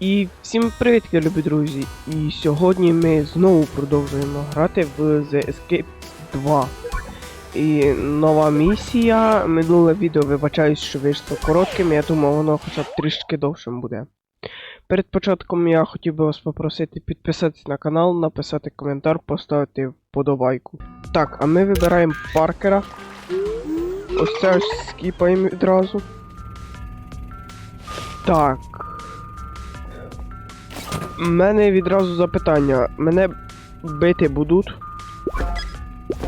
І всім привіт, любі друзі! І сьогодні ми знову продовжуємо грати в The Escape 2. І нова місія. Минуле відео вибачаюсь, що вийшло коротким, я думав, воно хоча б трішки довшим буде. Перед початком я хотів би вас попросити підписатись на канал, написати коментар, поставити вподобайку. Так, а ми вибираємо паркера. Ось це ось скіпаємо відразу. Так. Мене відразу запитання. Мене бити будуть.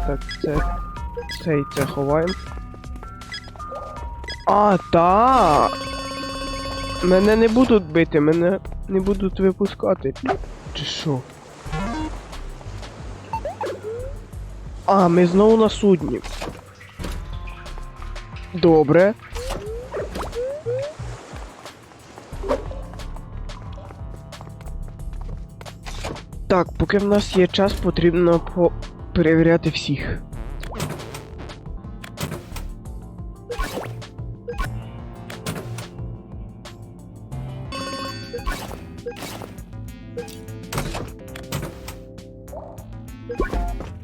Так, це. Це і це ховаємо. А, та. Мене не будуть бити, мене не будуть випускати. Чи що? А, ми знову на судні. Добре. Так, поки в нас є час, потрібно по... перевіряти всіх.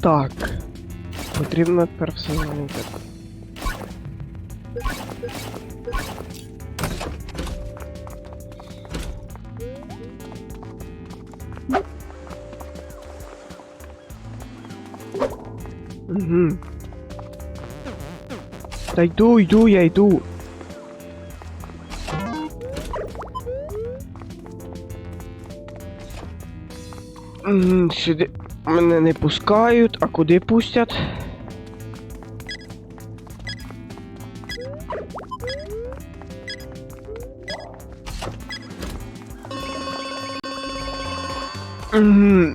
Так. Потрібно тепер все зробити. Та йду, йду, я йду. Сюди мене не пускають, а куди пустять? Угу.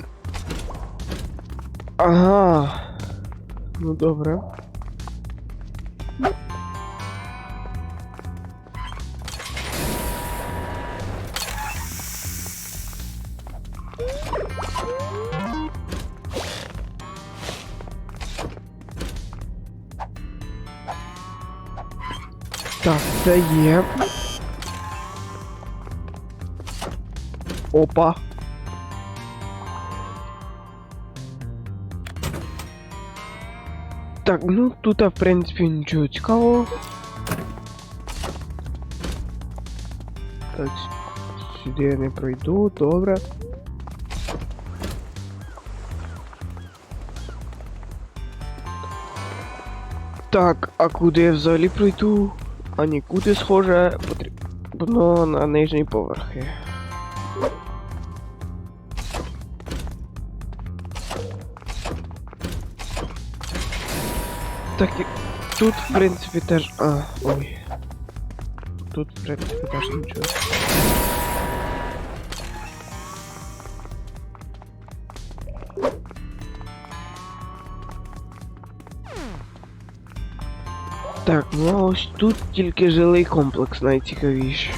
Ага. Ну добре. Це. Опа. Так, ну тут, в принципі, нічого цікавого. Так, сюди я не пройду, добре. Так, а куди я взагалі пройду? А нікуди схоже, потрібно на нижні поверхи. Так і тут, в принципі, теж. А, ой. Тут, в принципі, теж нічого. Так, ну ось тут тільки жилий комплекс найцікавіший.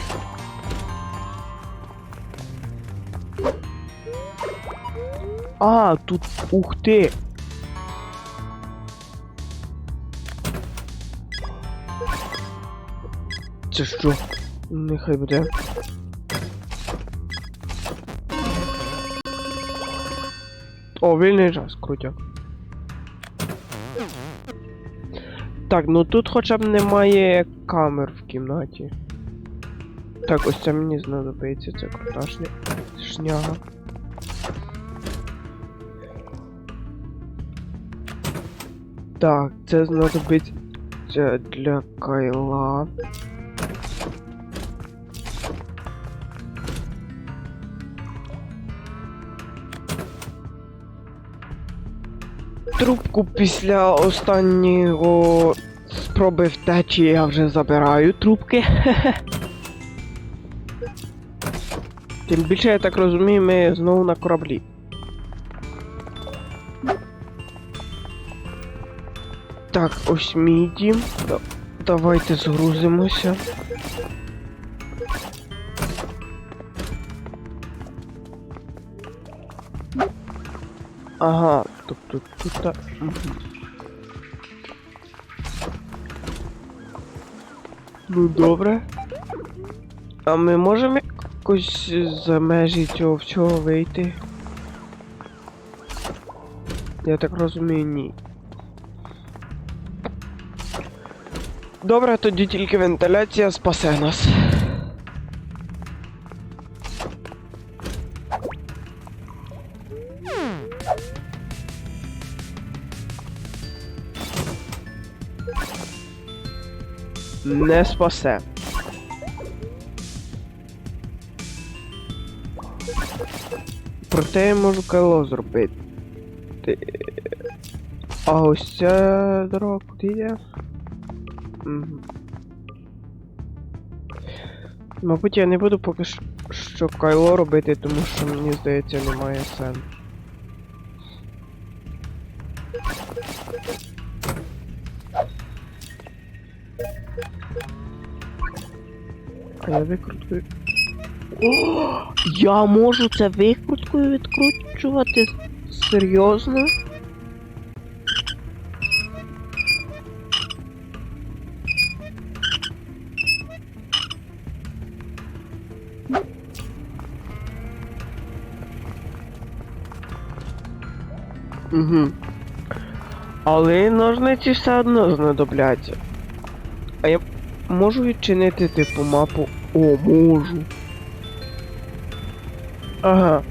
А, тут ух ти! Це що? Нехай буде. О, вільний час, крутяк. Так, ну тут хоча б немає камер в кімнаті. Так, ось це мені знадобиться, це круташня шняга. Так, це знадобиться для кайла. Трубку після останнього спроби втечі я вже забираю трубки. Тим більше, я так розумію, ми знову на кораблі. Так, ось мій дім. Давайте згрузимося. Ага, тобто тут. та- мгм. Ну добре. А ми можемо. якось за межі цього всього вийти? Я так розумію, ні. Добре, тоді тільки вентиляція спасе нас. Не спасе. Проте я можу кайло зробити. А ось ця дорога куди йде? Мгм. Мабуть, я не буду поки що кайло робити, тому що мені здається немає сенсу. А я викруткою. О, я можу це викруткою відкручувати? Серйозно? Угу. Але ножниці все одно знадобляться. Можу відчинити типу мапу. О, можу. Ага.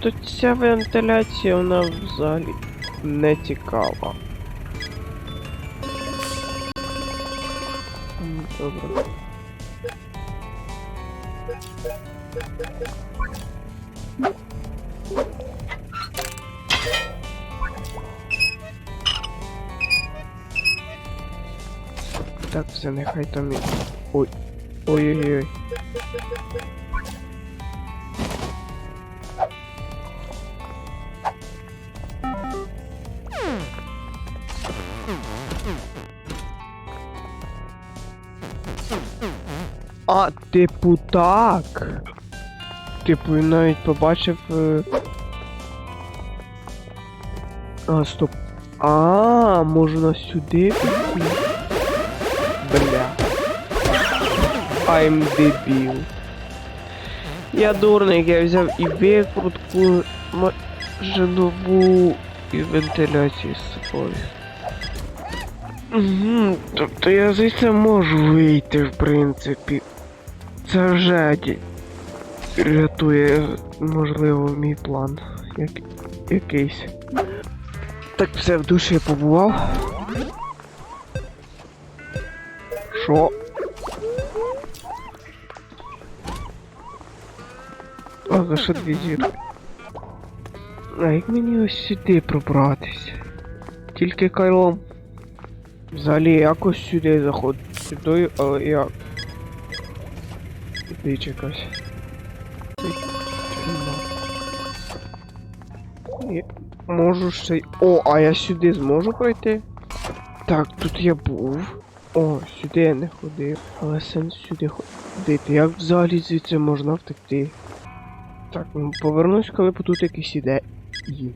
Тут ця вентиляція вона взагалі не цікава. Так, все, нехай там. Ой. Ой-ой-ой. А, типу так. Типу, він навіть побачив. е, А, стоп. А, можна сюди. Бля. I'm дебіл. Я дурник, я взяв і викрутку нову і вентиляцію з собою. Угу, тобто я звідси можу вийти, в принципі. Це вже рятує, можливо, мій план. Як... якийсь. Так все в душі побував. Що? А, за що дві зірки? А як мені ось сюди пробратися? Тільки кайлом. Взагалі якось сюди заходить. Сюди, але як? Іди чекась. Можу ще. О, а я сюди зможу пройти? Так, тут я був. О, сюди я не ходив. Але сенс сюди ходити. Як взагалі звідси можна втекти? Так, ну повернусь, коли тут якийсь іде. І.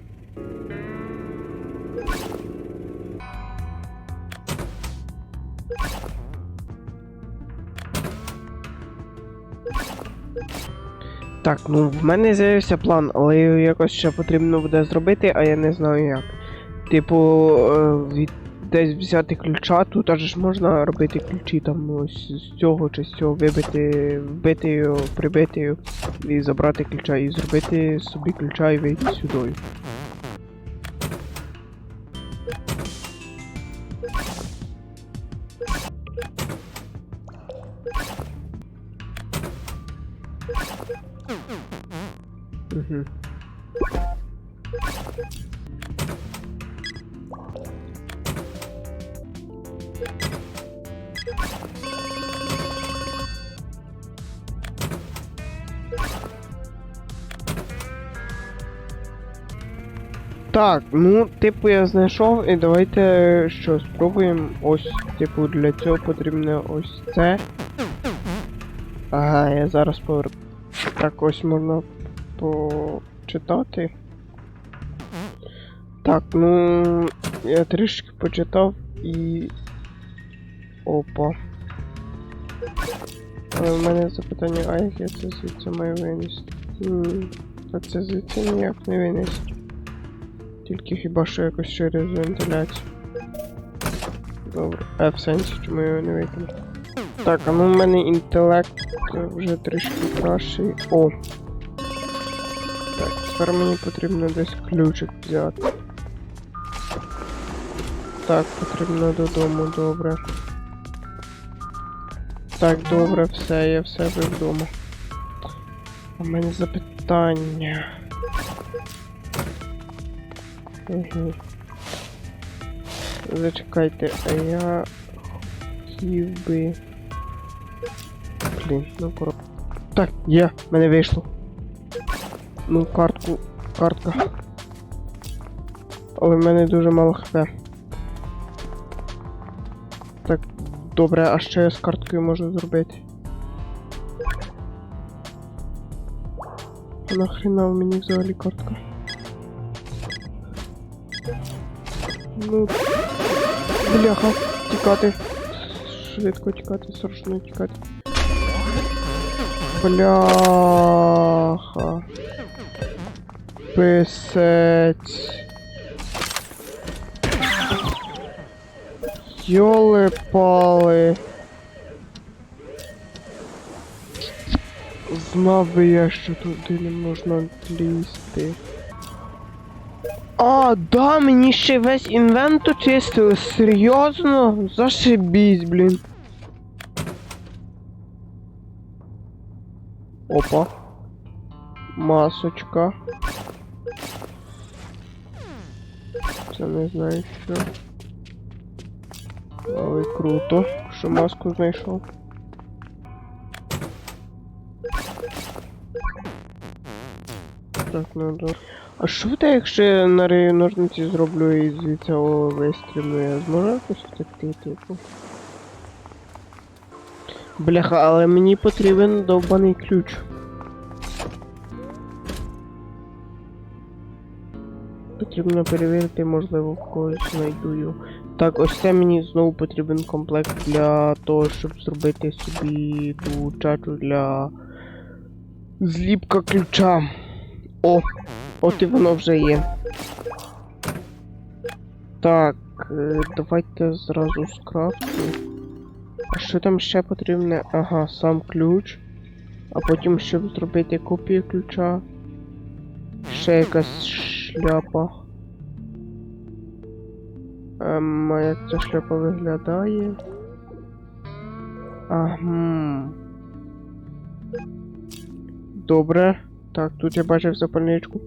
Так, ну в мене з'явився план, але його якось ще потрібно буде зробити, а я не знаю як. Типу, е, від десь взяти ключа, тут аж можна робити ключі там ось з цього чи з цього вибити, вбити його, прибити і забрати ключа, і зробити собі ключа і вийти сюди. Так, ну, типу, я знайшов, і давайте що, спробуємо. Ось, типу, для цього потрібно ось це. Ага, я зараз повер... Так, ось можна почитати. Так, ну. Я трішки почитав і. Опа. Але в мене запитання, а як я це звідси маю винести? А це звідси ніяк не винести. Тільки хіба що якось через вентиляцію. Добре. А в сенсі, чому його не викину? Так, а ну в мене інтелект вже трішки кращий. О! Так, тепер мені потрібно десь ключик взяти. Так, потрібно додому, добре. Так, добре, все, я в себе вдома. У мене запитання. Угу. Зачекайте, а я хотів би. Блін, ну коро. Так, є, мене вийшло. Ну, картку. Картка. Але в мене дуже мало хп. Добре, а що я з карткою можу зробити? Нахрена в мені взагалі картка? Ну. Бляха, тікати. Швидко тікати, срочно тікати. Бляха. Писець. Йоли пали. Знав би я, що туди не можна лізти. А, да, мені ще весь інвент очистили. Серйозно? Зашибісь, блін. Опа. Масочка. Це не знаю що. Але круто, що маску знайшов. Так, ну добре. А що буде, якщо я на ножниці зроблю і звідси о, вистрілю? Я зможу якось втекти, типу? Бляха, але мені потрібен довбаний ключ. Потрібно перевірити, можливо, когось знайду його. Так, ось це мені знову потрібен комплект для того, щоб зробити собі ту чачу для зліпка ключа. О! От і воно вже є. Так, е, давайте зразу скрафту. А що там ще потрібне? Ага, сам ключ. А потім, щоб зробити копію ключа. Ще якась шляпа. Ем, як ця шляпа виглядає? Ага. Добре. Так, тут я бачив запальничку.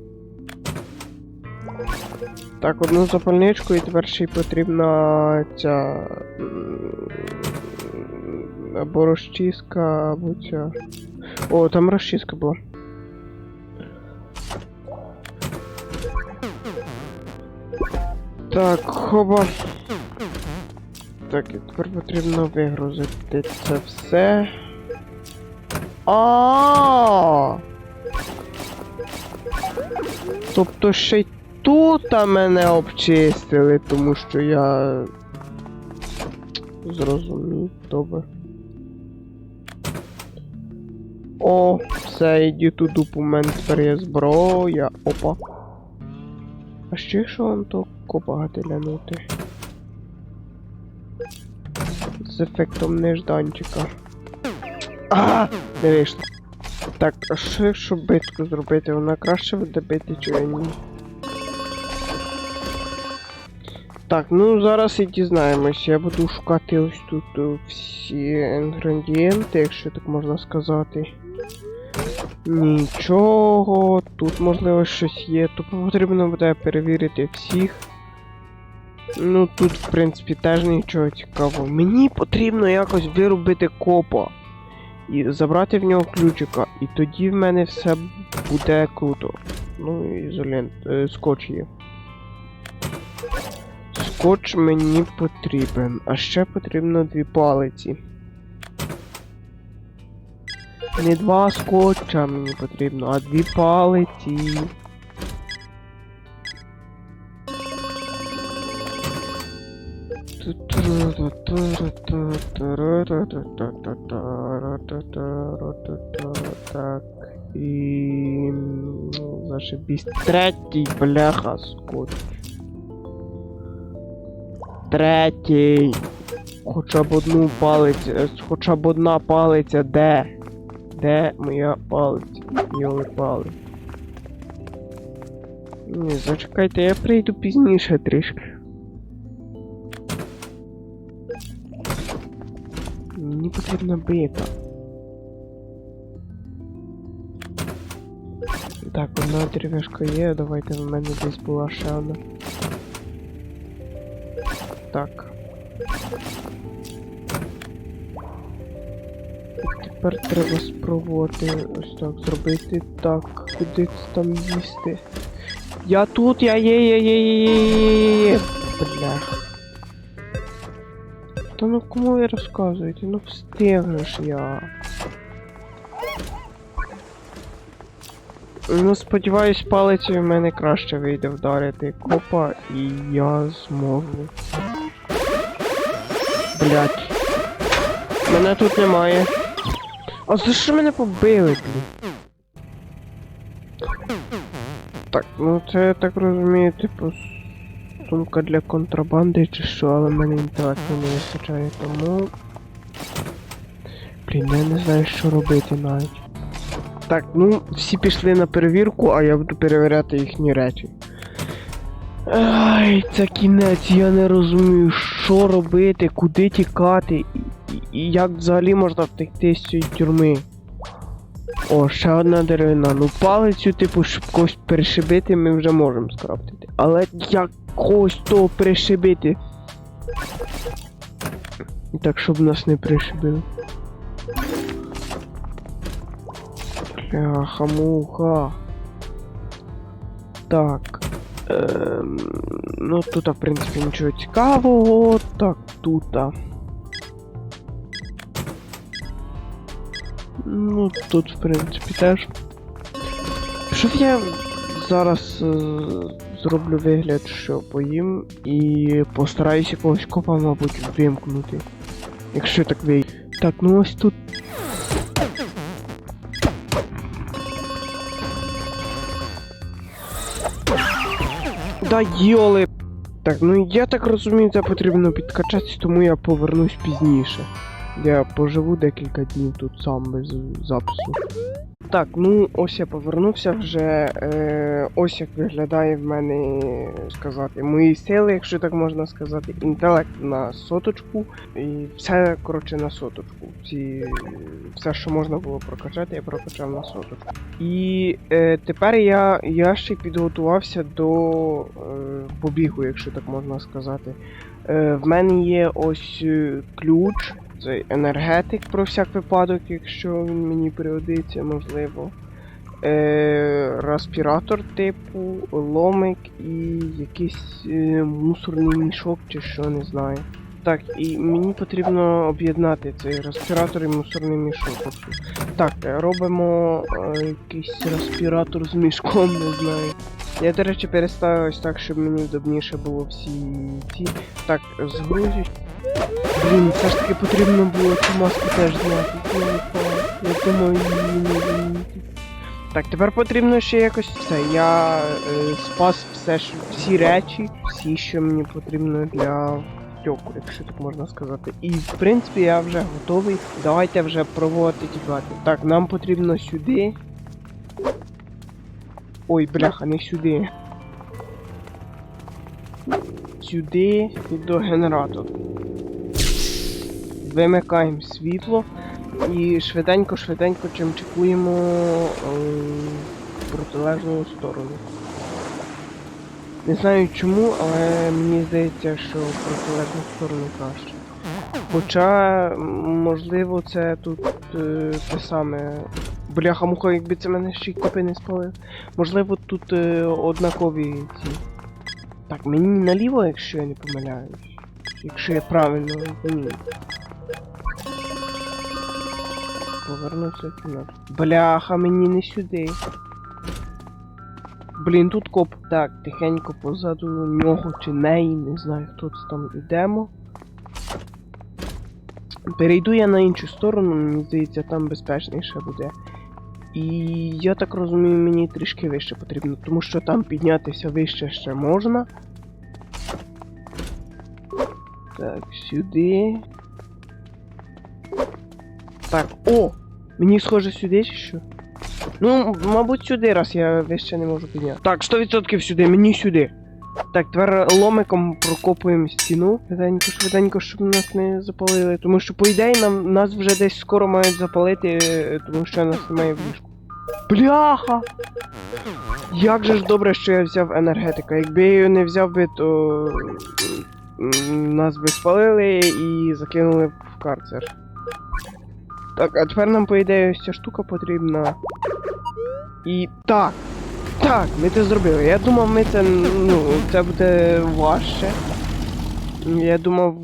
Так, одну запальничку і тепер ще й потрібна ця. Або розчистка, або ця. О, там розчистка була. Так, хоба. Так, і тепер потрібно вигрузити це все. А. Тобто ще й тут мене обчистили, тому що я зрозумів, добре. О, все, іди ту дупу, у тепер є зброя. Опа. А ще що вам то копа гатилянути? З ефектом нежданчика. А, не вийшло. Так, а що якщо битку зробити? Вона краще буде бити, чи ні? Так, ну зараз і дізнаємось. Я буду шукати ось тут всі інгредієнти, якщо так можна сказати. Нічого, тут можливо щось є, то потрібно буде перевірити всіх. Ну тут, в принципі, теж нічого цікавого. Мені потрібно якось виробити копа і забрати в нього ключика, і тоді в мене все буде круто. Ну, ізолент, е, скотч є. Скотч мені потрібен, а ще потрібно дві палиці. Не два скотча мені потрібно, а дві палиці. Так. І... м, Зашибісь. Третій, бляха, скотч. Третій. Хоча б одну палицю, е, хоча б одна палиця, де? Де моя палиця? Йоли пали. Ні, зачекайте, я прийду пізніше трішки. Мені потрібна бита. Так, одна дерев'яшка є, давайте в мене десь була ще одна. Так. Тепер треба спробувати ось так зробити. Так, куди це там їсти? Я тут, я є, є, є, є, є, є. Бля. Та ну кому ви розказуєте? Ну встигнеш я. Ну, сподіваюсь, палицею в мене краще вийде вдарити копа, і я зможу. Блять. Мене тут немає. А за що мене побили, блін? Так, ну це я так розумію, типу, сумка для контрабанди чи що, але в мене інтелекту не вистачає, тому. Блін, я не знаю, що робити навіть. Так, ну, всі пішли на перевірку, а я буду перевіряти їхні речі. Ай, це кінець, я не розумію, що робити, куди тікати, і, і, як взагалі можна втекти з цієї тюрми. О, ще одна деревина. Ну палицю, типу, щоб когось перешибити, ми вже можемо скрафтити. Але як когось того перешибити? Так, щоб нас не пришибили. Бляха, муха. Так. Ем, ну тут, в принципі, нічого цікавого. Так, тут. Ну, тут, в принципі, теж. Що я зараз е, зроблю вигляд, що поїм, і постараюся якогось копа, мабуть, вимкнути. Якщо так вийде. Так, ну ось тут. Да йоли. Так, ну я так розумію, це потрібно підкачатись, тому я повернусь пізніше. Я поживу декілька днів тут сам без запису. Так, ну ось я повернувся вже. Е, ось як виглядає в мене сказати мої сили, якщо так можна сказати, інтелект на соточку. І все, коротше, на соточку. Всі, все, що можна було прокачати, я прокачав на соточку. І е, тепер я, я ще підготувався до е, побігу, якщо так можна сказати. Е, в мене є ось е, ключ, цей енергетик про всяк випадок, якщо він мені пригодиться, можливо. Е, респіратор типу, ломик і якийсь е, мусорний мішок чи що, не знаю. Так, і мені потрібно об'єднати цей респіратор і мусорний мішок. Так, е, робимо е, якийсь респіратор з мішком, не знаю. Я, до речі, переставив ось так, щоб мені удобніше було всі ці. Так, згрузю. Блін, все ж таки потрібно було цю маску теж зняти. Типу, Я думаю, її. Так, тепер потрібно ще якось все. Я е, спас все, що, всі речі, всі, що мені потрібно для втьоку, якщо так можна сказати. І в принципі я вже готовий. Давайте вже проводити тікати. Так, нам потрібно сюди. Ой, бляха, не сюди. Сюди і до генератора. Вимикаємо світло і швиденько-швиденько чимчикуємо е, протилежну сторону. Не знаю чому, але мені здається, що протилежну сторону краще. Хоча, можливо, це тут е, те саме. Бляха муха, якби це мене ще й копи не спалив. Можливо, тут е, однакові ці. Так, мені наліво, якщо я не помиляюсь. Якщо я правильно розумію. Повернувся кімнату. Бляха, мені не сюди. Блін, тут коп. Так, тихенько позаду нього чи неї, не знаю, хто це там ідемо. Перейду я на іншу сторону, мені здається, там безпечніше буде. І я так розумію, мені трішки вище потрібно, тому що там піднятися вище ще можна. Так, сюди. Так, о! Мені схоже сюди чи що? Ну, мабуть, сюди, раз я вище не можу підняти. Так, 100% сюди, мені сюди. Так, тепер ломиком прокопуємо стіну. Швиденько, швиденько, щоб нас не запалили. Тому що, по ідеї, нам, нас вже десь скоро мають запалити, е, тому що нас немає в ліжку. Бляха! Як же ж добре, що я взяв енергетика. Якби я її не взяв би, то нас би спалили і закинули в карцер. Так, а тепер нам, по ідеї, ось ця штука потрібна. І. Так! Так, ми це зробили. Я думав, ми це. ну, це буде важче. Я думав,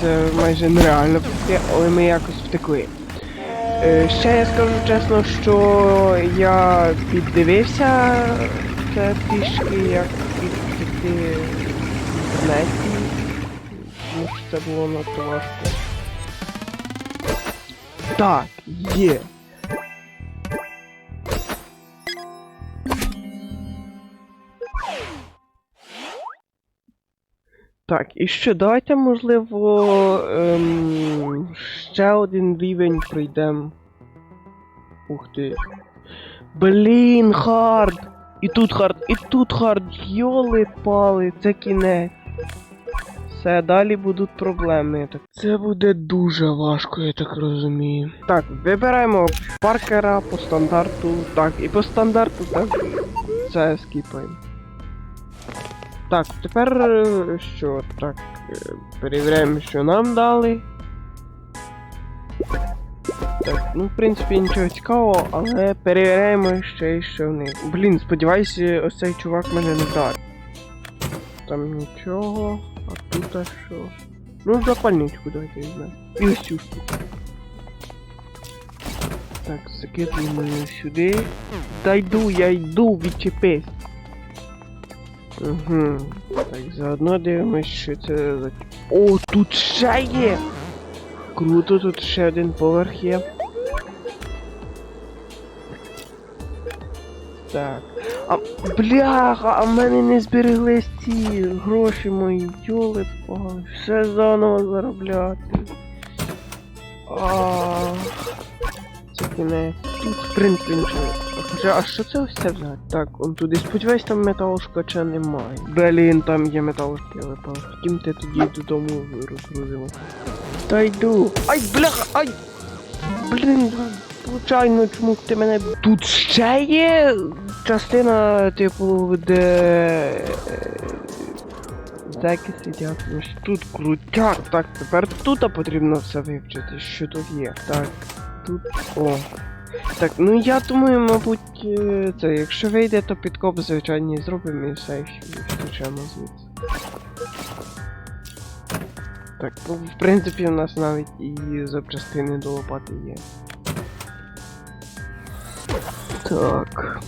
це майже нереально втекти, але ми якось втекли. Е, ще я скажу чесно, що я піддивився це трішки, як підтекти в інтернеті. Тому що це було надто важко. Так, є. Так, і ще давайте, можливо, ем, ще один рівень пройдемо. Ух ти. Блін, хард! І тут хард, і тут хард, йоли пали, це кінець. Все, далі будуть проблеми. Так. Це буде дуже важко, я так розумію. Так, вибираємо паркера по стандарту. Так, і по стандарту так. Це скіпаємо. Так, тепер е, що? Так, е, перевіряємо, що нам дали. Так, ну в принципі нічого цікавого, але перевіряємо ще й що в них. Блін, сподіваюся, ось цей чувак мене не вдарить. Там нічого, а тут а що? Ну, запальничку давайте візьмемо. І ось. Так, закидуємо її сюди. Та йду, я йду, відчепись. Угу. Так, заодно дивимось, що це за. О, тут є! Круто, тут ще один поверх є. Так. А, бляха, а в мене не збереглись ці гроші мої, йоли пали. Все заново заробляти. А, це кінець. Тут принципі нічого. Хоча, а що це ось це взяти? Так, он туди. Сподіваюсь, там металошкача немає. Блін, там є металошки, але. Втім, ти тоді додому розгрузимо. Та йду. Ай, бляха, ай! Блін, случайно, чому ти мене. Тут ще є частина, типу, де. Зеки сидять. Ж Тут крутяк. Так, тепер тут потрібно все вивчити, що тут є. Так, тут. О. Так, ну я думаю, мабуть, е, це, якщо вийде, то підкоп звичайний зробимо і все, і включаємо звідси. Так, ну, в принципі, у нас навіть і запчастини до лопати є. Так.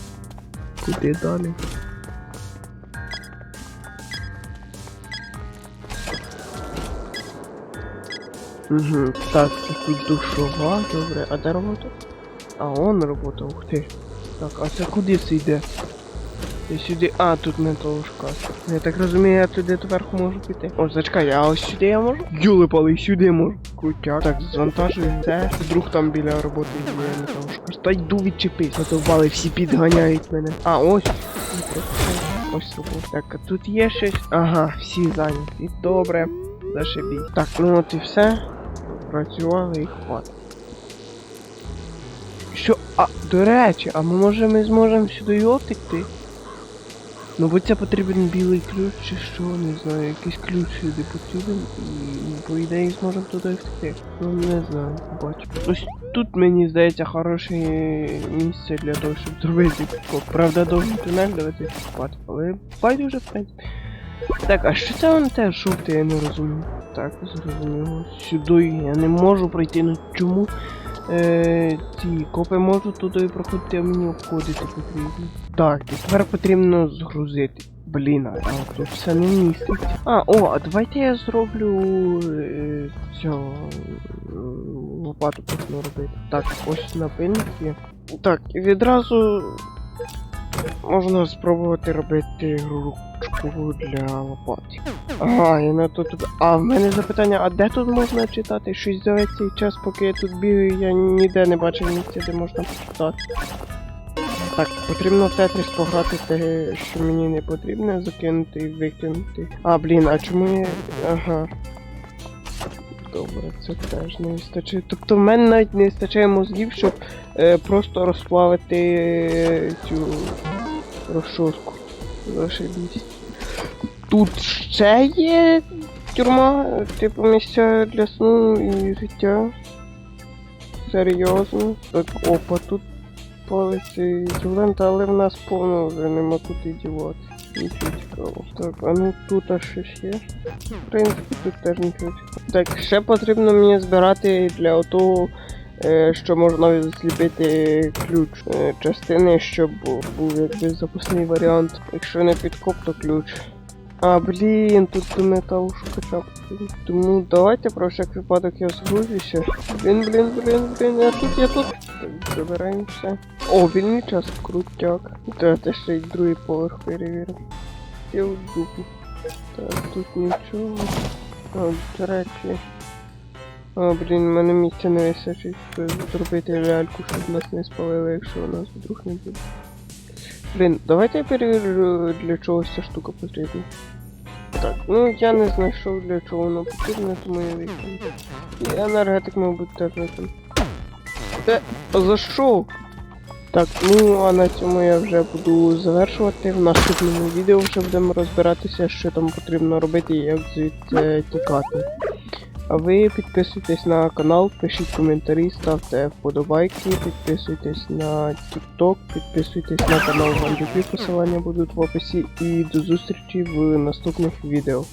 Куди далі? Угу, так, тут душова, добре, а де робота? А, он робота, ух ти. Так, а це куди це йде? Я сюди. А, тут металошка. Я так розумію, я туди доверху можу піти. О, зачекай, а ось сюди я можу? Юли пали, сюди можу. Крутяк. Так, звантажуємо це. Вдруг там біля роботи є металошка. Та йду відчепись, вали всі підганяють мене. А, ось. Ось робота. Так, а тут є щось. Ага, всі зайняті. Добре. Зашибіть. Так, ну от і все. Працювали і хватить. Що? А, до речі, а ми може ми зможемо сюди його втекти? Ну бо це потрібен білий ключ чи що, не знаю, якийсь ключ сюди потрібен і ну, по ідеї зможемо туди втекти. Ну не знаю, бачу. Ось тут мені здається хороше місце для того, щоб зробити підкоп. Правда, довгий тунель давайте купати, але байдуже в. Так, а що це воно те жовте, я не розумію. Так, зрозуміло. Сюди я не можу пройти, ну чому? Е, ці копи можуть туди проходити, а мені обходити потрібно. Так, тепер потрібно згрузити. Блін, а тут все не містить. А, о, а давайте я зроблю е, цього лопату почну робити. Так, ось напильники. Так, і відразу можна спробувати робити ручку для лопати. Ага, і на тут. А в мене запитання, а де тут можна читати? Щось за цей час, поки я тут бігаю, я ніде не бачив місця, де можна почитати. Так, потрібно в Тетріс пограти те, що мені не потрібно, закинути і викинути. А, блін, а чому я. Ага. Добре, це теж не вистачає. Тобто в мене навіть не вистачає мозгів, щоб е, просто розплавити е, цю розшотку. Зашибісь. Тут ще є тюрма, типу місця для сну і життя. Серйозно. Так, опа, тут палиться ізолента, але в нас повно вже нема куди дівати. Так, а ну тут аж щось є. В принципі, тут теж нічого. Так, ще потрібно мені збирати для того, е, що можна зліпити ключ е, частини, щоб був якийсь запасний варіант. Якщо не підкоп, то ключ. А, блін, тут до металу шукача. Тому давайте про всяк випадок я згрузюся. Блін, блін, блін, блін, я тут, я тут. Так, забираємо. О, вільний час, крутяк. Давайте ще й другий поверх перевіримо. Я в дупу. Так, тут нічого. А, до речі. А, блін, в мене місця не вистачить, зробити ляльку, щоб нас не спалили, якщо у нас вдруг не буде. Блін, давайте я перевірю, для чого ця штука потрібна. Так, ну я не знайшов для чого воно потрібно, тому я викину. І енергетик, мабуть, теж викину. Е, за що? Так, ну а на цьому я вже буду завершувати. В наступному відео вже будемо розбиратися, що там потрібно робити і як звідси тікати. А ви підписуйтесь на канал, пишіть коментарі, ставте вподобайки, підписуйтесь на TikTok, підписуйтесь на канал Гандюки, посилання будуть в описі і до зустрічі в наступних відео.